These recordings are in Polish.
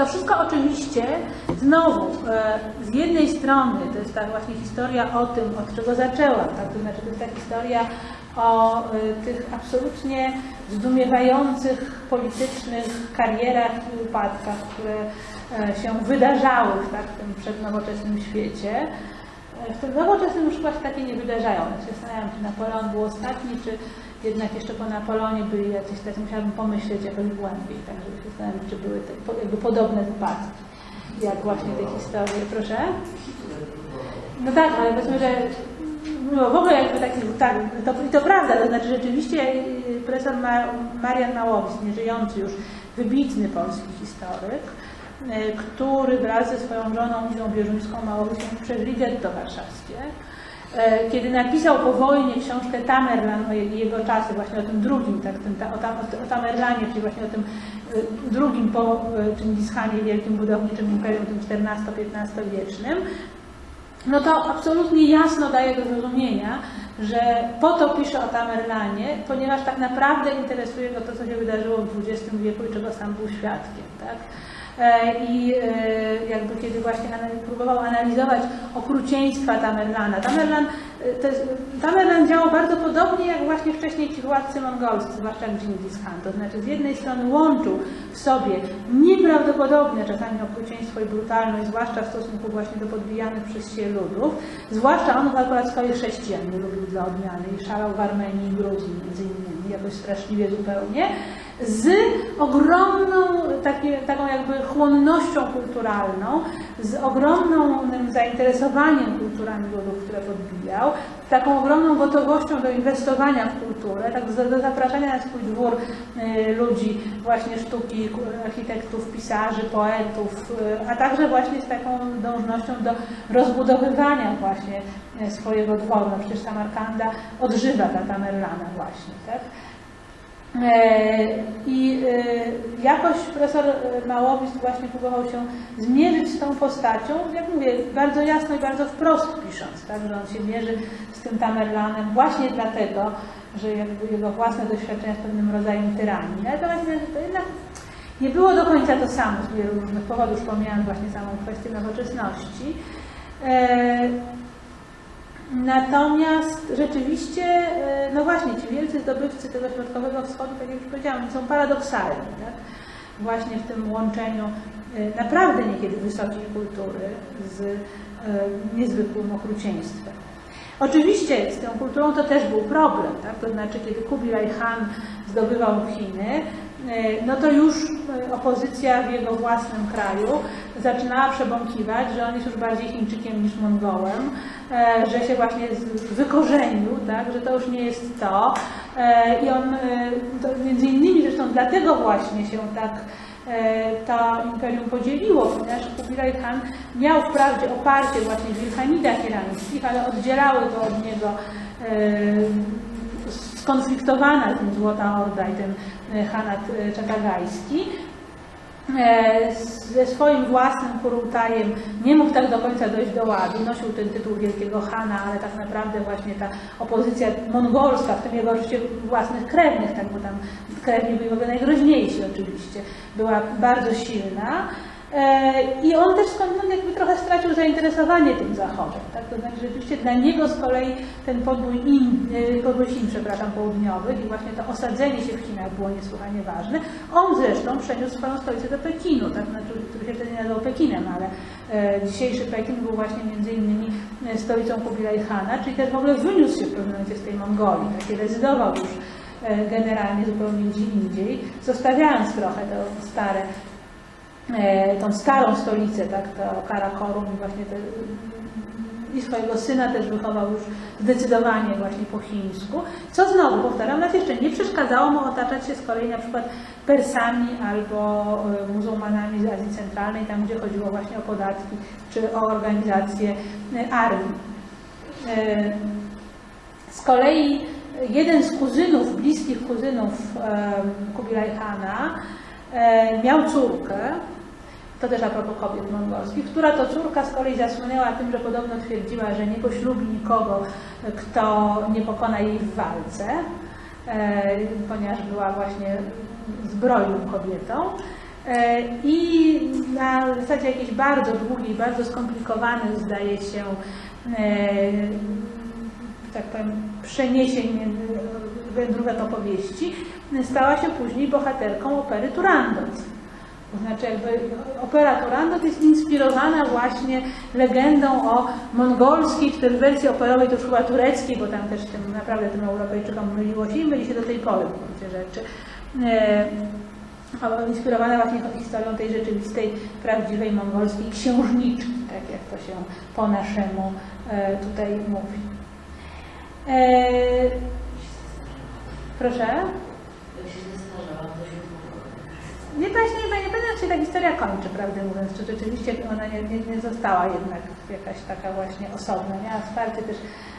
To wszystko oczywiście znowu e, z jednej strony to jest ta właśnie historia o tym, od czego zaczęłam, tak? to znaczy to jest ta historia o e, tych absolutnie zdumiewających politycznych karierach i upadkach, które e, się wydarzały tak, w tym przednowoczesnym świecie. W tym nowoczesnym już się takie nie wydarzają. Ja się zastanawiam, czy Napoleon był ostatni, czy jednak jeszcze po Napoleonie byli jacyś tacy, musiałabym pomyśleć jakoś głębiej, tak żeby się czy były te, jakby podobne wypadki, jak właśnie te historie. Proszę? No tak, ale powiedzmy, że no w ogóle jakby taki, tak, to, i to prawda, to znaczy rzeczywiście y, profesor Ma, Marian Małowicz, nieżyjący już, wybitny polski historyk, który wraz ze swoją żoną Izą Bieruńską Małowicz przeżyli getto warszawskie. E, Kiedy napisał po wojnie książkę Tamerlan o je- jego czasy, właśnie o tym drugim, tak, tym, o, tam, o Tamerlanie, czyli właśnie o tym y, drugim po Czingis Khanie, wielkim budowniczym imperium, tym XIV-XV wiecznym, no to absolutnie jasno daje do zrozumienia, że po to pisze o Tamerlanie, ponieważ tak naprawdę interesuje go to, co się wydarzyło w XX wieku i czego sam był świadkiem. Tak? E, I e, jakby kiedy właśnie próbował analizować okrucieństwa Tamerlana. Tamerlan, Tamerlan działał bardzo podobnie jak właśnie wcześniej ci władcy mongolscy, zwłaszcza Dżingis Khan. To znaczy z jednej strony łączył w sobie nieprawdopodobne czasami okrucieństwo i brutalność, zwłaszcza w stosunku właśnie do podbijanych przez siebie ludów. Zwłaszcza on akurat kolei chrześcijan nie lubił dla odmiany i szalał w Armenii i Gruzji między innymi, jakoś straszliwie zupełnie z ogromną takie, taką jakby chłonnością kulturalną, z ogromnym zainteresowaniem kulturami ludów, które podbijał, taką ogromną gotowością do inwestowania w kulturę, tak do, zapraszania na swój dwór y, ludzi właśnie sztuki, architektów, pisarzy, poetów, y, a także właśnie z taką dążnością do rozbudowywania właśnie y, swojego dworu. No przecież Samarkanda odżywa ta Tamerlana właśnie, tak? E, I e, jakoś profesor e, Małowicz właśnie próbował się zmierzyć z tą postacią, jak mówię, bardzo jasno i bardzo wprost pisząc, tak, że on się mierzy z tym Tamerlanem właśnie dlatego, że jego własne doświadczenia z pewnym rodzajem tyranii. To właśnie to jednak nie było do końca to samo z wielu różnych powodów, pomijając właśnie samą kwestię nowoczesności. Natomiast rzeczywiście, e, no właśnie, ci wielcy zdobywcy tego środkowego wschodu, tak jak już powiedziałam, są paradoksalni, tak? Właśnie w tym łączeniu e, naprawdę niekiedy wysokiej kultury z e, niezwykłym okrucieństwem. Oczywiście z tą kulturą to też był problem, tak? to znaczy kiedy Kubilaj Khan zdobywał Chiny, no to już e, opozycja w jego własnym kraju zaczynała przebąkiwać, że on jest już bardziej Chińczykiem niż Mongołem, e, że się właśnie wykorzenił, tak? że to już nie jest to. E, I on, e, to między innymi zresztą dlatego właśnie się tak e, to imperium podzieliło, ponieważ Kubilaj Khan miał wprawdzie oparcie właśnie w Wilhanidach irańskich, ale oddzielały go od niego skonfliktowana tym Złota Orda i ten Hanat e, Czakagajski. E, ze swoim własnym kurultajem nie mógł tak do końca dojść do ładu. Nosił ten tytuł Wielkiego Hana, ale tak naprawdę właśnie ta opozycja mongolska, w tym jego oczywiście własnych krewnych, tak, bo tam krewni byli najgroźniejsi oczywiście, była bardzo silna. E, I on też skądinąd jakby trochę stracił zainteresowanie tym Zachodem. Tak? To znaczy rzeczywiście dla niego z kolei ten podbój, in, e, podbój Chin, przepraszam, południowych i właśnie to osadzenie się w Chinach było niesłychanie ważne. On zresztą przeniósł swoją stolicę do Pekinu, tak? znaczy, który się wtedy nazywał Pekinem, ale e, dzisiejszy Pekin był właśnie między innymi e, stolicą Kubilaj Khana, czyli też w ogóle wyniósł się w pewnym momencie z tej Mongolii, tak? rezydował już generalnie zupełnie gdzie indziej, zostawiając trochę to stare tą starą stolicę, tak, to Karakorum właśnie te, i swojego syna też wychował już zdecydowanie właśnie po chińsku, co znowu, powtarzam raz jeszcze, nie przeszkadzało mu otaczać się z kolei na przykład Persami albo e, muzułmanami z Azji Centralnej, tam gdzie chodziło właśnie o podatki czy o organizację e, armii. E, Z kolei jeden z kuzynów, bliskich kuzynów e, Kubilaj Khana e, miał córkę, to też a propos kobiet mongolskich, która to córka z kolei zasłynęła tym, że podobno twierdziła, że nie poślubi nikogo, kto nie pokona jej w walce, e, ponieważ była właśnie zbrojną kobietą. E, I na zasadzie jakiejś bardzo długich, bardzo skomplikowanych, zdaje się, e, tak powiem, przeniesień wędrówek opowieści, stała się później bohaterką opery Turandot. To znaczy jakby opera Turandot jest inspirowana właśnie legendą o mongolskiej, czy też wersji operowej, to już chyba tureckiej, bo tam też tym, naprawdę tym Europejczykom myliło się i myli się do tej pory w gruncie rzeczy. E, inspirowana właśnie historią tej rzeczywistej, prawdziwej mongolskiej księżniczki, tak jak to się po naszemu e, tutaj mówi. E, proszę? Nie, właśnie nie, pamiętam, czy ta historia kończy, prawdę mówiąc, czy rzeczywiście ona nie, nie, nie została jednak jakaś taka właśnie osobna. Miała wsparcie też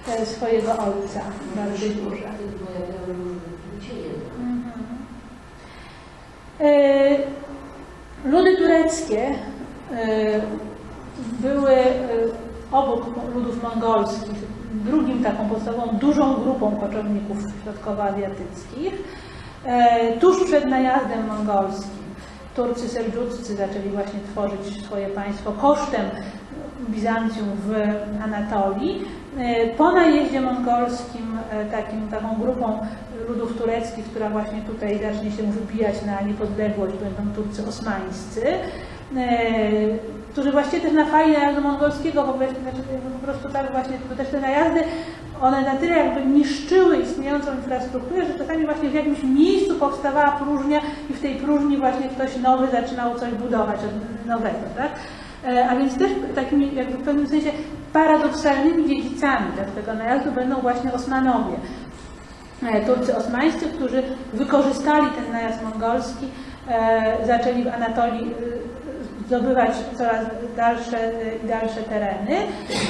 e, swojego ojca bardzo duże. Mhm. E, Ludy tureckie e, były e, obok ludów mongolskich drugim taką podstawową dużą grupą koczowników środkowoazjatyckich. Tuż przed najazdem mongolskim Turcy seldżuccy zaczęli właśnie tworzyć swoje państwo kosztem Bizancjum w Anatolii. E, Po najeździe mongolskim e, takim, taką grupą ludów tureckich, która właśnie tutaj zacznie się wybijać na niepodległość, będą Turcy osmańscy, e, którzy właściwie też na fali najazdu mongolskiego, znaczy po prostu tak właśnie, to też te najazdy, one na tyle jakby niszczyły istniejącą infrastrukturę, że czasami właśnie w jakimś miejscu powstawała próżnia i w tej próżni właśnie ktoś nowy zaczynał coś budować od nowego, tak? E, A więc też takimi jakby w pewnym sensie paradoksalnymi dziedzicami tego najazdu będą właśnie Osmanowie. E, Turcy osmańscy, którzy wykorzystali ten najazd mongolski, e, zaczęli w Anatolii zdobywać coraz dalsze i dalsze tereny.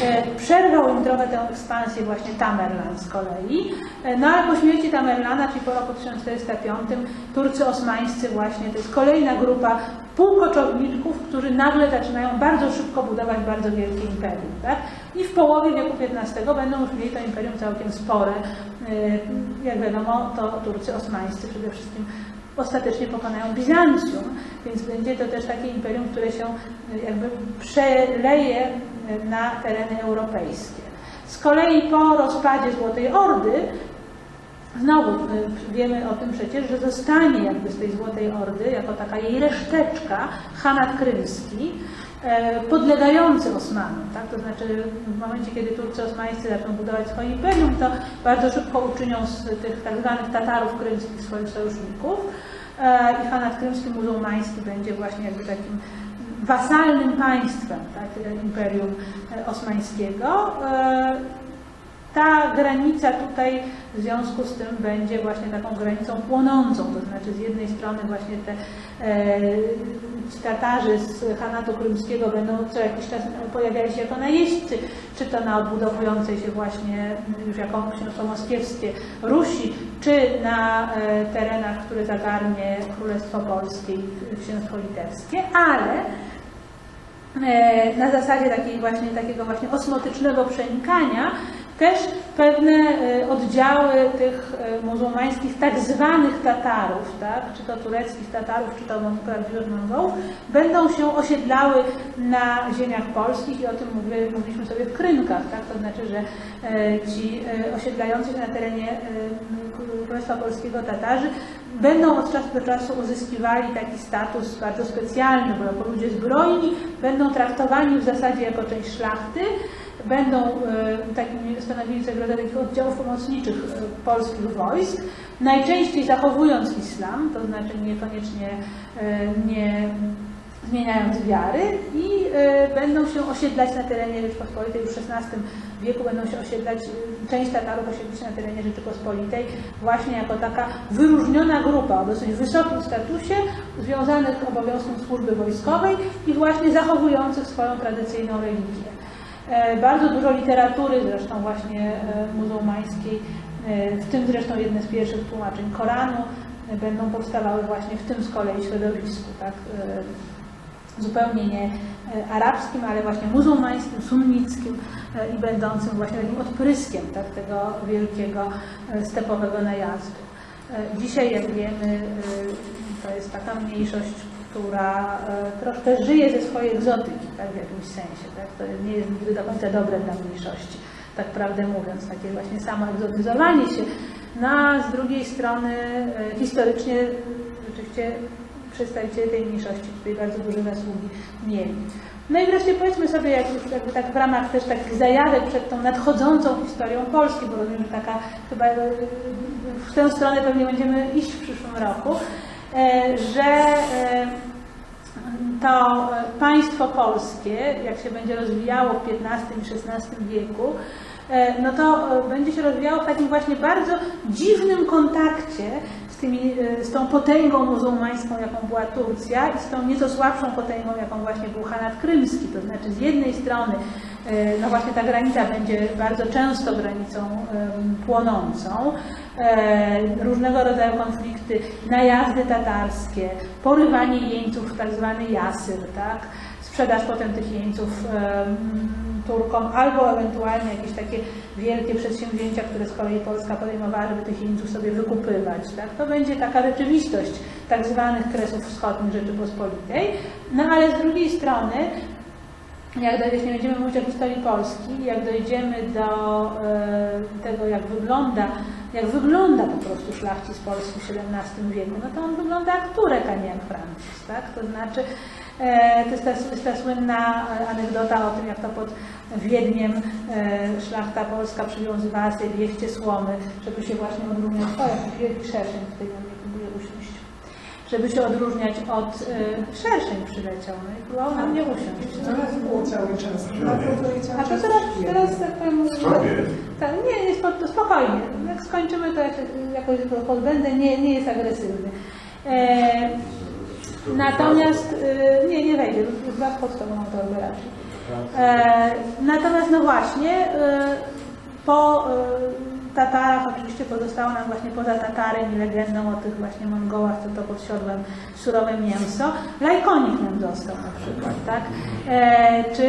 E, Przerwał im trochę tę ekspansję właśnie Tamerlan z kolei. E, No ale po śmierci Tamerlana, czyli po roku 1405, Turcy osmańscy właśnie, to jest kolejna grupa półkoczowników, którzy nagle zaczynają bardzo szybko budować bardzo wielkie imperium. Tak? I w połowie wieku XV będą już mieli to imperium całkiem spore. E, Jak wiadomo, to Turcy osmańscy przede wszystkim ostatecznie pokonają Bizancjum, więc będzie to też takie imperium, które się e, jakby przeleje e, na tereny europejskie. Z kolei po rozpadzie Złotej Ordy Znowu y, wiemy o tym przecież, że zostanie jakby z tej Złotej Ordy, jako taka jej reszteczka, Hanat Krymski, e, podlegający Osmanom. Tak? To znaczy w momencie, kiedy Turcy osmańscy zaczną budować swoje imperium, to bardzo szybko uczynią z tych tak zwanych Tatarów krymskich swoich sojuszników e, i Hanat Krymski muzułmański będzie właśnie jakby takim wasalnym państwem tak, imperium e, osmańskiego. Ta granica tutaj w związku z tym będzie właśnie taką granicą płonącą, to znaczy z jednej strony właśnie te e, ci Tatarzy z Hanatu Krymskiego będą co jakiś czas pojawiali się jako najeźdźcy, czy to na odbudowującej się właśnie już jako moskiewskie Rusi, czy na e, terenach, które zagarnie Królestwo Polskie i księstwo litewskie, ale e, na zasadzie takiej właśnie, takiego właśnie osmotycznego przenikania też pewne e, oddziały tych e, muzułmańskich tak zwanych Tatarów, tak, czy to tureckich Tatarów, czy to prawdziwych Mongołów, będą się osiedlały na ziemiach polskich i o tym mówili, mówiliśmy sobie w Krynkach, tak, to znaczy, że e, ci osiedlający się na terenie Królestwa Polskiego Tatarzy będą od czasu do czasu uzyskiwali taki status bardzo specjalny, bo jako ludzie zbrojni będą traktowani w zasadzie jako część szlachty, będą e, takimi, stanowili rodzaju takich oddziałów pomocniczych e, polskich wojsk, najczęściej zachowując islam, to znaczy niekoniecznie e, nie zmieniając wiary i będą się osiedlać na terenie Rzeczypospolitej. Już w XVI wieku będą się osiedlać, część Tatarów osiedli się na terenie Rzeczypospolitej właśnie jako taka wyróżniona grupa o dosyć wysokim statusie, związanych obowiązkiem służby wojskowej i właśnie zachowujących swoją tradycyjną religię. E, Bardzo dużo literatury, zresztą właśnie e, muzułmańskiej, e, w tym zresztą jedne z pierwszych tłumaczeń Koranu, będą powstawały właśnie w tym z kolei środowisku, tak, zupełnie nie arabskim, ale właśnie muzułmańskim, sunnickim i będącym właśnie takim odpryskiem tak, tego wielkiego stepowego najazdu. Dzisiaj, jak wiemy, to jest taka mniejszość która e, troszkę żyje ze swojej egzotyki, tak, w jakimś sensie. Tak? To nie jest nigdy do końca dobre dla mniejszości, tak prawdę mówiąc, takie właśnie samo egzotyzowanie się. No a z drugiej strony e, historycznie rzeczywiście przedstawiciele tej mniejszości tutaj bardzo duże zasługi mieli. No i wreszcie powiedzmy sobie, jak jakby tak w ramach też takich zajawek przed tą nadchodzącą historią Polski, bo rozumiem, że taka chyba e, w tę stronę pewnie będziemy iść w przyszłym roku, że e, to e, państwo polskie, jak się będzie rozwijało w XV i XVI wieku, e, no to e, będzie się rozwijało w takim właśnie bardzo dziwnym kontakcie z, tymi, e, z tą potęgą muzułmańską, jaką była Turcja i z tą nieco słabszą potęgą, jaką właśnie był Hanat Krymski. To znaczy z jednej strony e, no właśnie ta granica będzie bardzo często granicą płonącą, e, różnego rodzaju konflikty, najazdy tatarskie, porywanie jeńców, tak zwany jasyr, tak? sprzedaż potem tych jeńców Turkom, albo ewentualnie jakieś takie wielkie przedsięwzięcia, które z kolei Polska podejmowała, żeby tych jeńców sobie wykupywać. Tak? To będzie taka rzeczywistość tak zwanych Kresów Wschodnich Rzeczypospolitej. No ale z drugiej strony jak do, jeśli będziemy mówić o historii Polski, jak dojdziemy do e, tego, jak wygląda, jak wygląda po prostu szlachcic Polski w XVII wieku, no to on wygląda jak Turek, a nie jak Francuz, tak? To znaczy, e, to jest ta, jest ta słynna anegdota o tym, jak to pod Wiedniem e, szlachta polska przywiązywała sobie wieście słomy, żeby się właśnie odróżniać, o jakiś wielki szerszeń próbuje usiąść żeby się odróżniać od y, szerszeń przyleciał, no i próbował na mnie usiąść. To nas było cały czas. Na to A to teraz, teraz tak powiem, tak, nie, jest po, to spokojnie. Jak skończymy, to ja się jakoś go pozbędę, nie, nie jest agresywny. E, natomiast, y, nie, nie wejdzie, chyba pod tobą mam torbę raczej. E, natomiast no właśnie, e, po e, Tatarach oczywiście pozostało nam właśnie poza Tatarem i legendą o tych właśnie Mongołach, co to pod siodłem surowe mięso, lajkonik nam został na przykład, tak? E, czy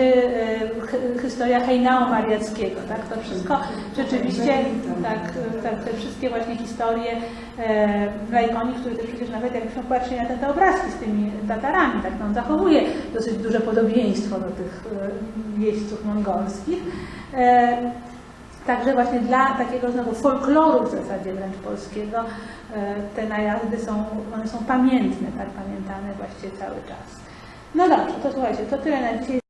e, historia hejnału mariackiego, tak? To wszystko rzeczywiście, tak, tak, te wszystkie właśnie historie e, lajkonik, który też przecież nawet jakbyśmy patrzyli na te, te obrazki z tymi Tatarami, tak, no, on zachowuje dosyć duże podobieństwo do tych e, jeźdźców mongolskich. E, Także właśnie dla takiego znowu folkloru w zasadzie wręcz polskiego e, te najazdy są, one są pamiętne, tak pamiętane właściwie cały czas. No dobrze, to słuchajcie, to tyle na dzisiaj.